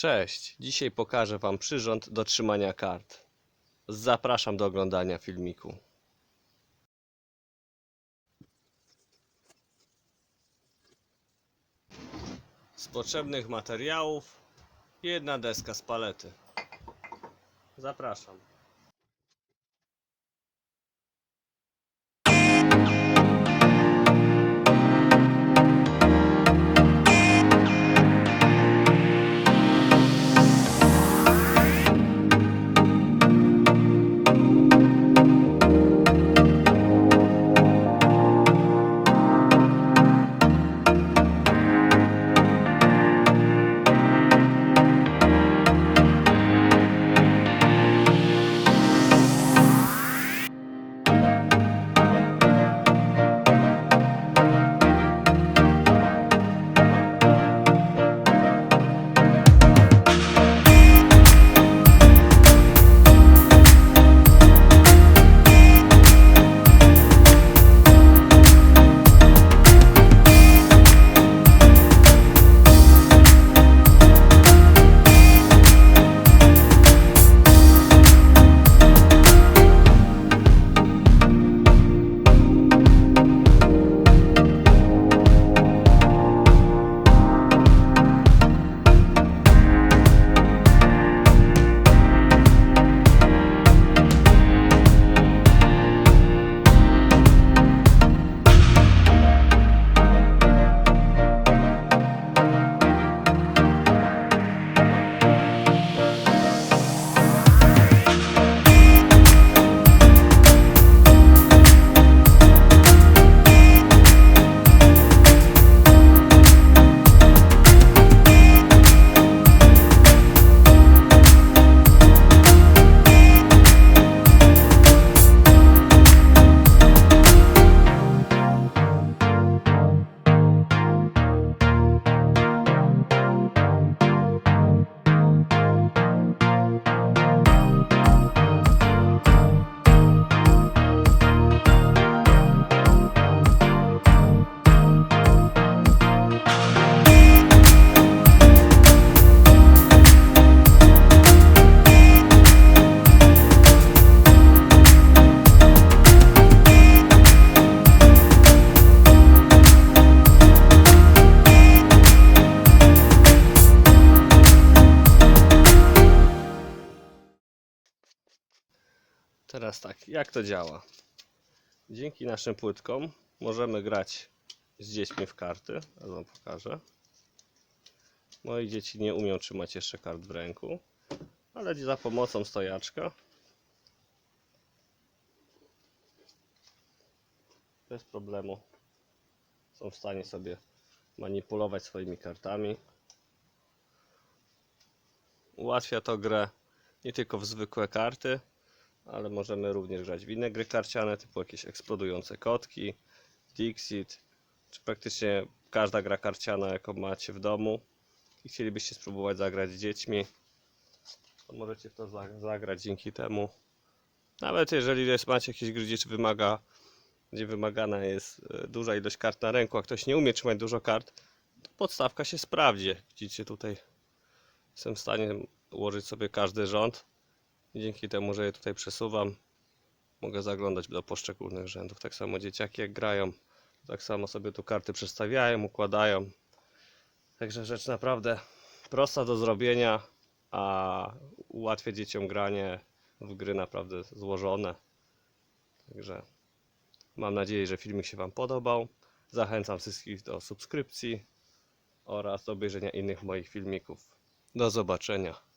Cześć, dzisiaj pokażę Wam przyrząd do trzymania kart. Zapraszam do oglądania filmiku. Z potrzebnych materiałów jedna deska z palety. Zapraszam. Teraz tak, jak to działa? Dzięki naszym płytkom możemy grać z dziećmi w karty. Ja wam pokażę. Moje dzieci nie umią trzymać jeszcze kart w ręku, ale za pomocą stojaczka bez problemu są w stanie sobie manipulować swoimi kartami. Ułatwia to grę nie tylko w zwykłe karty, ale możemy również grać w inne gry karciane, typu jakieś eksplodujące kotki, Dixit, czy praktycznie każda gra karciana, jaką macie w domu i chcielibyście spróbować zagrać z dziećmi, to możecie w to za- zagrać dzięki temu. Nawet jeżeli jest, macie jakieś gry, gdzie wymaga, gdzie wymagana jest e, duża ilość kart na ręku, a ktoś nie umie trzymać dużo kart, to podstawka się sprawdzi. Widzicie tutaj, jestem w stanie ułożyć sobie każdy rząd. Dzięki temu, że je tutaj przesuwam, mogę zaglądać do poszczególnych rzędów. Tak samo dzieciaki jak grają, tak samo sobie tu karty przestawiają, układają. Także rzecz naprawdę prosta do zrobienia, a ułatwia dzieciom granie w gry naprawdę złożone. Także mam nadzieję, że filmik się Wam podobał. Zachęcam wszystkich do subskrypcji oraz do obejrzenia innych moich filmików. Do zobaczenia.